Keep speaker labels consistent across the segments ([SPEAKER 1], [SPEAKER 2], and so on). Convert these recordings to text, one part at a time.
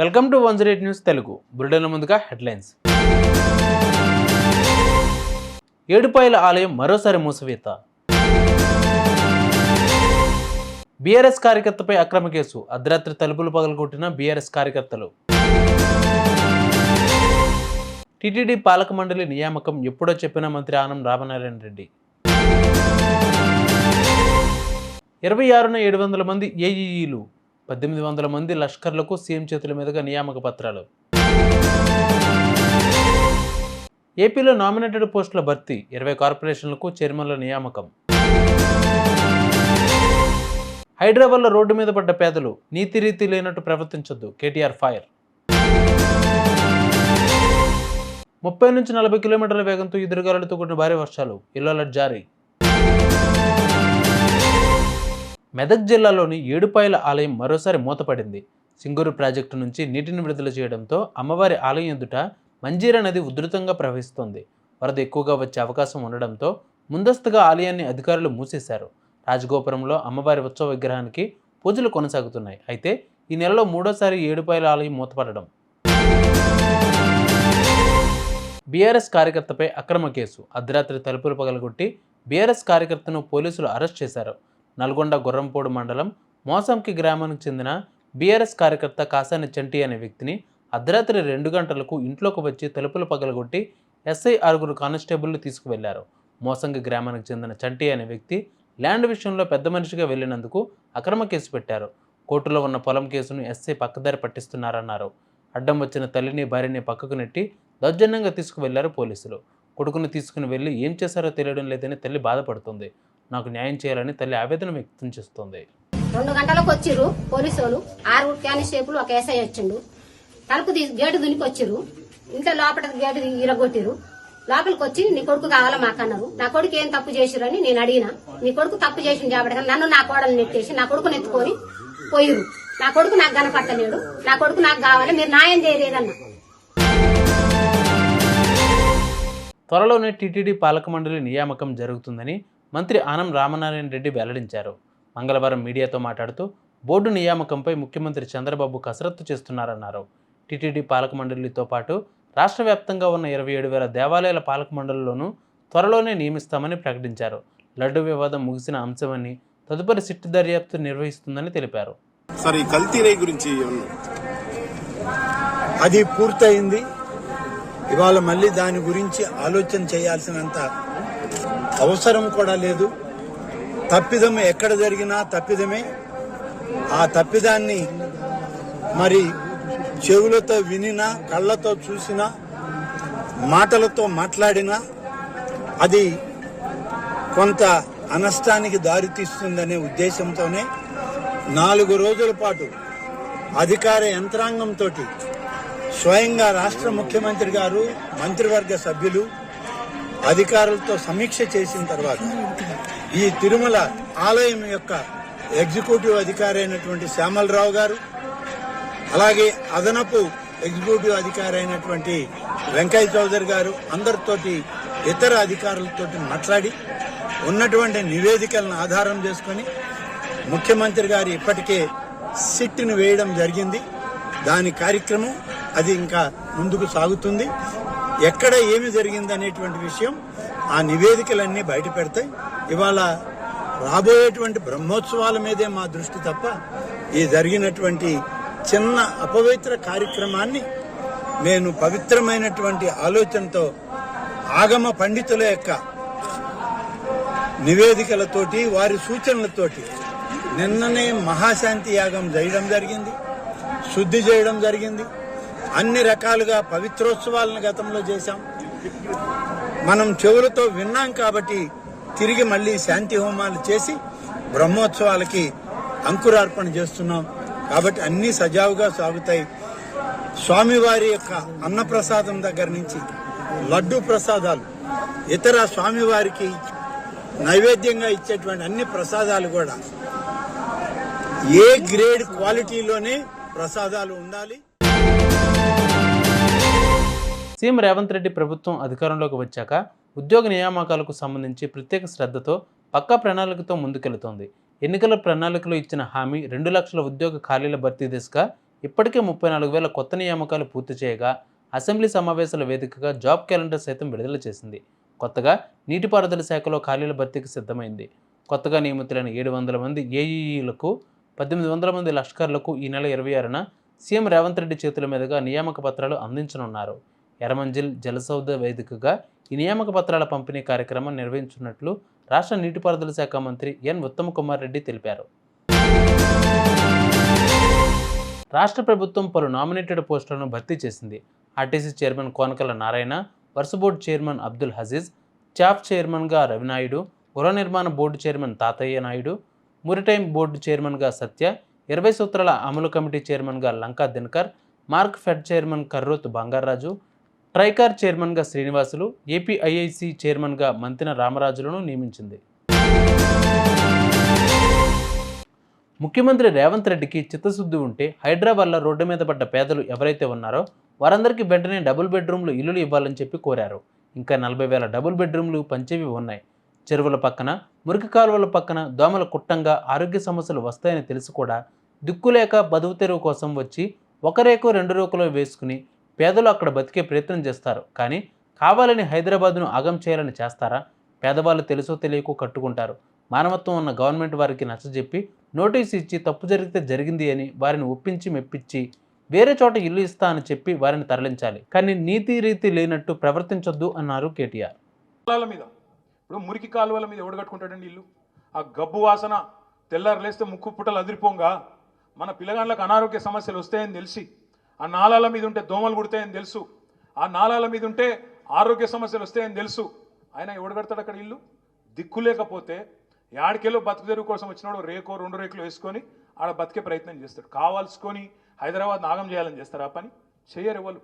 [SPEAKER 1] Welcome to one zero eight news Telugu. బులెటిన్ల ముందుగా headlines. Edupayala ఆలయం మరోసారి మూసివేత. బీఆర్ఎస్ కార్యకర్తపై అక్రమ కేసు. అర్ధరాత్రి తలుపులు పగలగొట్టిన బీఆర్ఎస్ కార్యకర్తలు. టీటీడీ పాలక మండలి నియామకం ఎప్పుడో చెప్పిన మంత్రి ఆనం రామనారాయణ రెడ్డి. ఇరవై ఆరున ఏడు వందల మంది ఏఈఈలు. పద్దెనిమిది వందల మంది లష్కర్లకు సీఎం చేతుల మీదుగా నియామక పత్రాలు. ఏపీలో నామినేటెడ్ పోస్టుల భర్తీ ఇరవై కార్పొరేషన్లకు చైర్మన్ల నియామకం. హైదరాబాద్లో రోడ్డు మీద పడ్డ పేదలు నీతి రీతి లేనట్టు ప్రవర్తించొద్దు కేటీఆర్ ఫైర్. ముప్పై నుంచి నలభై కిలోమీటర్ల వేగంతో ఎదురుగాలులతో కూడిన భారీ వర్షాలు ఎల్లో జారీ. మెదక్ జిల్లాలోని ఏడుపాయల ఆలయం మరోసారి మూతపడింది. సింగూరు ప్రాజెక్టు నుంచి నీటిని విడుదల చేయడంతో అమ్మవారి ఆలయం ఎదుట మంజీరా నది ఉధృతంగా ప్రవహిస్తోంది. వరద ఎక్కువగా వచ్చే అవకాశం ఉండడంతో ముందస్తుగా ఆలయాన్ని అధికారులు మూసేశారు. రాజగోపురంలో అమ్మవారి ఉత్సవ విగ్రహానికి పూజలు కొనసాగుతున్నాయి. అయితే ఈ నెలలో మూడోసారి ఏడుపాయల ఆలయం మూతపడడం. బీఆర్ఎస్ కార్యకర్తపై అక్రమ కేసు. అర్ధరాత్రి తలుపులు పగలగొట్టి బీఆర్ఎస్ కార్యకర్తను పోలీసులు అరెస్ట్ చేశారు. నల్గొండ గుర్రంపోడు మండలం మోసంకి గ్రామానికి చెందిన బీఆర్ఎస్ కార్యకర్త కాసాని చంటి అనే వ్యక్తిని అర్ధరాత్రి రెండు గంటలకు ఇంట్లోకి వచ్చి తలుపులు పగలగొట్టి ఎస్ఐ ఆరుగురు కానిస్టేబుల్ని తీసుకువెళ్ళారు. మోసంగి గ్రామానికి చెందిన చంటి అనే వ్యక్తి ల్యాండ్ విషయంలో పెద్ద మనిషిగా వెళ్ళినందుకు అక్రమ కేసు పెట్టారు. కోర్టులో ఉన్న పొలం కేసును ఎస్ఐ పక్కదారి పట్టిస్తున్నారన్నారు. అడ్డం వచ్చిన తల్లిని భార్యని పక్కకు నెట్టి దౌర్జన్యంగా తీసుకువెళ్ళారు పోలీసులు. కొడుకుని తీసుకుని వెళ్ళి ఏం చేశారో తెలియడం లేదని తల్లి బాధపడుతుంది. నాకు న్యాయం చేయాలని తల్లి ఆవేదన వ్యక్తం చేస్తోంది.
[SPEAKER 2] రెండు గంటలకు వచ్చిర్రు పోలీసు వాళ్ళు ఆరు కానిస్టేబుల్ ఒక ఎస్ఐ వచ్చిండు. తలుపు తీసి గేటు దునికి వచ్చిర్రు ఇంట్లో లోపల గేటు ఇరగొట్టిరు లోపలికి వచ్చి నీ కొడుకు కావాలా మాకన్నారు. నా కొడుకు ఏం తప్పు చేసిరని నేను అడిగిన. నీ కొడుకు తప్పు చేసిన కాబట్టి నన్ను నా కోడలు నెట్టేసి నా కొడుకుని ఎత్తుకొని పోయిరు నా కొడుకు నాకు కనపట్టలేడు నా కొడుకు నాకు కావాలి. మీరు న్యాయం చేయలేదన్నా.
[SPEAKER 1] త్వరలోనే టీటీడీ పాలక మండలి నియామకం జరుగుతుందని మంత్రి ఆనం రామనారాయణ రెడ్డి వెల్లడించారు. మంగళవారం మీడియాతో మాట్లాడుతూ బోర్డు నియామకంపై ముఖ్యమంత్రి చంద్రబాబు కసరత్తు చేస్తున్నారన్నారు. టీటీడీ పాలక మండలితో పాటు రాష్ట్ర వ్యాప్తంగా ఉన్న ఇరవై ఏడు వేల దేవాలయాల పాలక మండలిలోనూ త్వరలోనే నియమిస్తామని ప్రకటించారు. లడ్డు వివాదం ముగిసిన అంశమని తదుపరి సిట్టు దర్యాప్తు నిర్వహిస్తుందని తెలిపారు.
[SPEAKER 3] సార్ ఈ కల్తీ గురించి
[SPEAKER 4] అది పూర్తయింది. ఇవాళ మళ్ళీ దాని గురించి ఆలోచన చేయాల్సినంత అవసరం కూడా లేదు. తప్పిదం ఎక్కడ జరిగినా తప్పిదమే. ఆ తప్పిదాన్ని మరి చెవులతో వినినా కళ్ళతో చూసినా మాటలతో మాట్లాడినా అది కొంత అనష్టానికి దారితీస్తుందనే ఉద్దేశంతోనే నాలుగు రోజుల పాటు అధికార యంత్రాంగంతో స్వయంగా రాష్ట్ర ముఖ్యమంత్రి గారు మంత్రివర్గ సభ్యులు అధికారులతో సమీక్ష చేసిన తర్వాత ఈ తిరుమల ఆలయం యొక్క ఎగ్జిక్యూటివ్ అధికారి అయినటువంటి శ్యామలరావు గారు అలాగే అదనపు ఎగ్జిక్యూటివ్ అధికారి అయినటువంటి వెంకయ్య చౌదరి గారు అందరితోటి ఇతర అధికారులతోటి మాట్లాడి ఉన్నటువంటి నివేదికలను ఆధారం చేసుకొని ముఖ్యమంత్రి గారు ఇప్పటికే సిట్ను వేయడం జరిగింది. దాని కార్యక్రమం అది ఇంకా ముందుకు సాగుతుంది. ఎక్కడ ఏమి జరిగింది అనేటువంటి విషయం ఆ నివేదికలన్నీ బయట పెడతాయి. ఇవాళ రాబోయేటువంటి బ్రహ్మోత్సవాల మీదే మా దృష్టి తప్ప ఈ జరిగినటువంటి చిన్న అపవిత్ర కార్యక్రమాన్ని నేను పవిత్రమైనటువంటి ఆలోచనతో ఆగమ పండితుల యొక్క నివేదికలతోటి వారి సూచనలతోటి నిన్ననే మహాశాంతి యాగం చేయడం జరిగింది శుద్ధి చేయడం జరిగింది. అన్ని రకాలుగా పవిత్రోత్సవాలను గతంలో చేశాం. మనం చెవులతో విన్నాం కాబట్టి తిరిగి మళ్ళీ శాంతి హోమాలు చేసి బ్రహ్మోత్సవాలకి అంకురార్పణ చేస్తున్నాం. కాబట్టి అన్ని సజావుగా సాగుతాయి. స్వామివారి యొక్క అన్నప్రసాదం దగ్గర నుంచి లడ్డు ప్రసాదాలు ఇతర స్వామివారికి నైవేద్యంగా ఇచ్చేటువంటి అన్ని ప్రసాదాలు కూడా ఏ గ్రేడ్ క్వాలిటీలోనే ప్రసాదాలు ఉండాలి.
[SPEAKER 1] సీఎం రేవంత్ రెడ్డి ప్రభుత్వం అధికారంలోకి వచ్చాక ఉద్యోగ నియామకాలకు సంబంధించి ప్రత్యేక శ్రద్ధతో పక్కా ప్రణాళికతో ముందుకెళ్తోంది. ఎన్నికల ప్రణాళికలో ఇచ్చిన హామీ రెండు లక్షల ఉద్యోగ ఖాళీల భర్తీ దిశగా ఇప్పటికే ముప్పై నాలుగు వేల కొత్త నియామకాలు పూర్తి చేయగా అసెంబ్లీ సమావేశాల వేదికగా జాబ్ క్యాలెండర్ సైతం విడుదల చేసింది. కొత్తగా నీటిపారుదల శాఖలో ఖాళీల భర్తీకి సిద్ధమైంది. కొత్తగా నియమితులైన ఏడు వందల మంది ఏఈఈలకు పద్దెనిమిది వందల మంది లష్కర్లకు ఈ నెల ఇరవై ఆరున సీఎం రేవంత్ రెడ్డి చేతుల మీదుగా నియామక పత్రాలు అందించనున్నారు. ఎర్రమంజిల్ జలసౌధ వేదికగా ఈ నియామక పత్రాల పంపిణీ కార్యక్రమం నిర్వహించున్నట్లు రాష్ట్ర నీటిపారుదల శాఖ మంత్రి ఎన్ ఉత్తమ్ కుమార్ రెడ్డి తెలిపారు. రాష్ట్ర ప్రభుత్వం పలు నామినేటెడ్ పోస్టులను భర్తీ చేసింది. ఆర్టీసీ చైర్మన్ కోనకల నారాయణ వరుస బోర్డు చైర్మన్ అబ్దుల్ హజీజ్ చాఫ్ చైర్మన్గా రవినాయుడు గృహ నిర్మాణ బోర్డు చైర్మన్ తాతయ్య నాయుడు మురిటైమ్ బోర్డు చైర్మన్గా సత్య ఇరవై సూత్రాల అమలు కమిటీ చైర్మన్గా Lanka Dinakar Markfed chairman Karroth Bangaraju Tricor చైర్మన్గా శ్రీనివాసులు ఏపీఐఐసి చైర్మన్గా మంతిన రామరాజులను నియమించింది. ముఖ్యమంత్రి రేవంత్ రెడ్డికి చిత్తశుద్ధి ఉంటే హైదరాబాద్లో రోడ్డు మీద పడ్డ పేదలు ఎవరైతే ఉన్నారో వారందరికీ వెంటనే డబుల్ బెడ్రూమ్లు ఇల్లులు ఇవ్వాలని చెప్పి కోరారు. ఇంకా నలభై వేల డబుల్ బెడ్రూమ్లు పంచేవి ఉన్నాయి. చెరువుల పక్కన మురికి కాలువల పక్కన దోమల కుట్టంగా ఆరోగ్య సమస్యలు వస్తాయని తెలిసి కూడా దిక్కులేక బతుకు తెరువు కోసం వచ్చి ఒక రేకు రెండు రేకులో వేసుకుని పేదలు అక్కడ బతికే ప్రయత్నం చేస్తారు. కానీ కావాలని హైదరాబాద్ను ఆగం చేయాలని చేస్తారా? పేదవాళ్ళు తెలుసో తెలియకో కట్టుకుంటారు. మానవత్వం ఉన్న గవర్నమెంట్ వారికి నచ్చజెప్పి నోటీస్ ఇచ్చి తప్పు జరిగితే జరిగింది అని వారిని ఒప్పించి మెప్పించి వేరే చోట ఇల్లు ఇస్తా అని చెప్పి వారిని తరలించాలి. కానీ నీతి రీతి లేనట్టు ప్రవర్తించొద్దు అన్నారు కేటీఆర్.
[SPEAKER 5] పొలాల మీద. ఇప్పుడు మురికి కాలువల మీద ఎవడు కట్టుకుంటాడండి ఇల్లు? ఆ గబ్బు వాసన తెల్లారు లేస్తే ముక్కు పుట్టలు అదిరిపోంగా. మన పిల్లగాళ్ళకి అనారోగ్య సమస్యలు వస్తాయని తెలిసి ఆ నాళాల మీద ఉంటే దోమలు కుడతాయని తెలుసు. ఆ నాళాల మీద ఉంటే ఆరోగ్య సమస్యలు వస్తాయని తెలుసు. ఆయన ఎవడు కడతాడు అక్కడ ఇల్లు? దిక్కు లేకపోతే యాడికెళ్ళో బతుకు తెరువు కోసం వచ్చినాడు రేకో రెండు రేకులు వేసుకొని ఆడ బతికే ప్రయత్నం చేస్తాడు. కావాల్సుకొని హైదరాబాద్ నాగం చేయాలని చేస్తారు. ఆ పని చేయరు ఎవరు.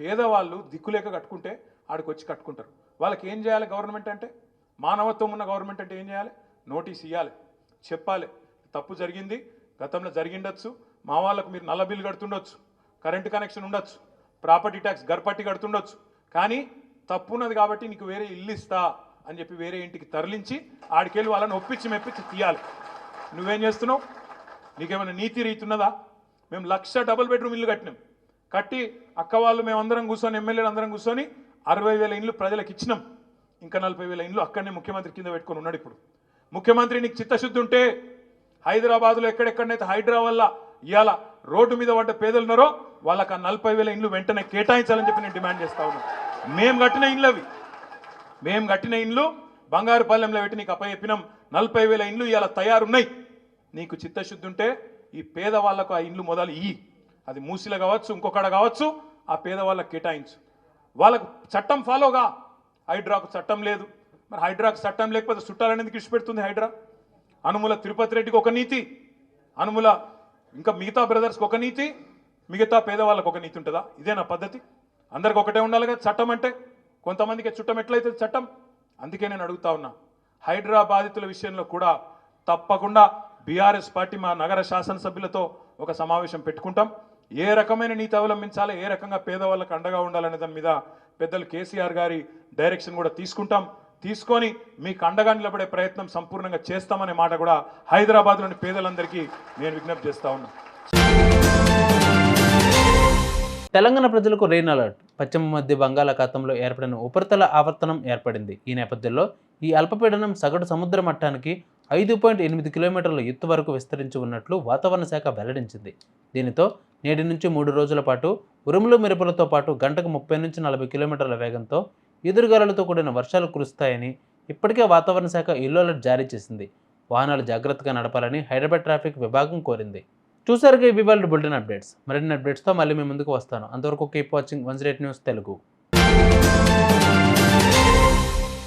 [SPEAKER 5] పేదవాళ్ళు దిక్కులేక కట్టుకుంటే ఆడికి వచ్చి కట్టుకుంటారు. వాళ్ళకి ఏం చేయాలి గవర్నమెంట్ అంటే? మానవత్వం ఉన్న గవర్నమెంట్ అంటే ఏం చేయాలి? నోటీస్ ఇవ్వాలి చెప్పాలి. తప్పు జరిగింది గతంలో జరిగిండొచ్చు. మా వాళ్ళకు మీరు నల్ల బిల్లు కడుతుండొచ్చు. కరెంటు కనెక్షన్ ఉండొచ్చు ప్రాపర్టీ ట్యాక్స్ గర్పట్టి కడుతుండొచ్చు కానీ తప్పు ఉన్నది కాబట్టి నీకు వేరే ఇల్లు ఇస్తా అని చెప్పి వేరే ఇంటికి తరలించి ఆడికెళ్ళి వాళ్ళని ఒప్పించి మెప్పించి తీయాలి. నువ్వేం చేస్తున్నావు? నీకేమైనా నీతి రీతున్నదా మేము లక్ష డబుల్ బెడ్రూమ్ ఇల్లు కట్టినాం. కట్టి అక్క వాళ్ళు మేమందరం కూర్చొని ఎమ్మెల్యేలు అందరం కూర్చొని అరవై వేల ఇండ్లు ప్రజలకు ఇచ్చినాం. ఇంకా నలభై వేల ఇండ్లు అక్కడనే ముఖ్యమంత్రి కింద పెట్టుకొని ఉన్నాడు ఇప్పుడు. ముఖ్యమంత్రి నీకు చిత్తశుద్ధి ఉంటే హైదరాబాద్లో ఎక్కడెక్కడనైతే హైడ్రా వల్ల ఇవాళ రోడ్డు మీద పడ్డ పేదలు ఉన్నారో వాళ్ళకి ఆ నలభై వేల ఇండ్లు వెంటనే కేటాయించాలని చెప్పి నేను డిమాండ్ చేస్తా ఉన్నాను మేము కట్టిన ఇండ్లు అవి మేము కట్టిన ఇండ్లు బంగారుపాలెంలో పెట్టి నీకు అప్పచెప్పినాం నలభై వేల ఇండ్లు ఇవాళ తయారున్నాయి. నీకు చిత్తశుద్ధి ఉంటే ఈ పేదవాళ్ళకు ఆ ఇండ్లు మొదలు ఇయ్యి. అది మూసిలో కావచ్చు ఇంకొకడ కావచ్చు ఆ పేదవాళ్ళకి కేటాయించు. వాళ్ళకు చట్టం ఫాలోగా హైడ్రాకు చట్టం లేదు. మరి హైడ్రాకు చట్టం లేకపోతే చుట్టాలనేది ఇచ్చిపెడుతుంది హైడ్రా. అనుముల తిరుపతి రెడ్డికి ఒక నీతి. అనుముల ఇంకా మిగతా బ్రదర్స్కి ఒక నీతి మిగతా పేదవాళ్ళకి ఒక నీతి ఉంటుందా? ఇదే నా పద్ధతి. అందరికి ఒకటే ఉండాలి కదా చట్టం అంటే. కొంతమందికి చుట్టం ఎట్లయితే చట్టం? అందుకే నేను అడుగుతా ఉన్నా. హైడ్రా బాధితుల విషయంలో కూడా తప్పకుండా బీఆర్ఎస్ పార్టీ మా నగర శాసనసభ్యులతో ఒక సమావేశం పెట్టుకుంటాం. ఏ రకమైన నీతి అవలంబించాలి ఏ రకంగా పేదవాళ్ళకి అండగా ఉండాలనే దాని మీద పెద్దలు కేసీఆర్ గారి డైరెక్షన్ కూడా తీసుకుంటాం. తీసుకొని మీకు అండగా నిలబడే ప్రయత్నం సంపూర్ణంగా చేస్తామనే మాట కూడా హైదరాబాద్లోని పేదలందరికీ నేను విజ్ఞప్తి చేస్తా ఉన్నా.
[SPEAKER 1] తెలంగాణ ప్రజలకు రెయిన్ అలర్ట్. పశ్చిమ మధ్య బంగాళాఖాతంలో ఏర్పడిన ఉపరితల ఆవర్తనం ఏర్పడింది. ఈ నేపథ్యంలో ఈ అల్పపీడనం సగటు సముద్ర మట్టానికి ఐదు పాయింట్ ఎనిమిది కిలోమీటర్ల ఎత్తు వరకు విస్తరించి ఉన్నట్లు వాతావరణ శాఖ వెల్లడించింది. దీనితో నేటి నుంచి మూడు రోజుల పాటు ఉరుములు మెరుపులతో పాటు గంటకు ముప్పై నుంచి నలభై కిలోమీటర్ల వేగంతో ఎదురుగాలులతో కూడిన వర్షాలు కురుస్తాయని ఇప్పటికే వాతావరణ శాఖ ఎల్లో అలర్ట్ జారీ చేసింది. వాహనాలు జాగ్రత్తగా నడపాలని హైదరాబాద్ ట్రాఫిక్ విభాగం కోరింది. చూసారుగా ఇవి వాళ్ళ బులెటిన్ అప్డేట్స్ మరిన్ని అప్డేట్స్తో మళ్ళీ మీ ముందుకు వస్తాను. అంతవరకు keep watching one news Telugu.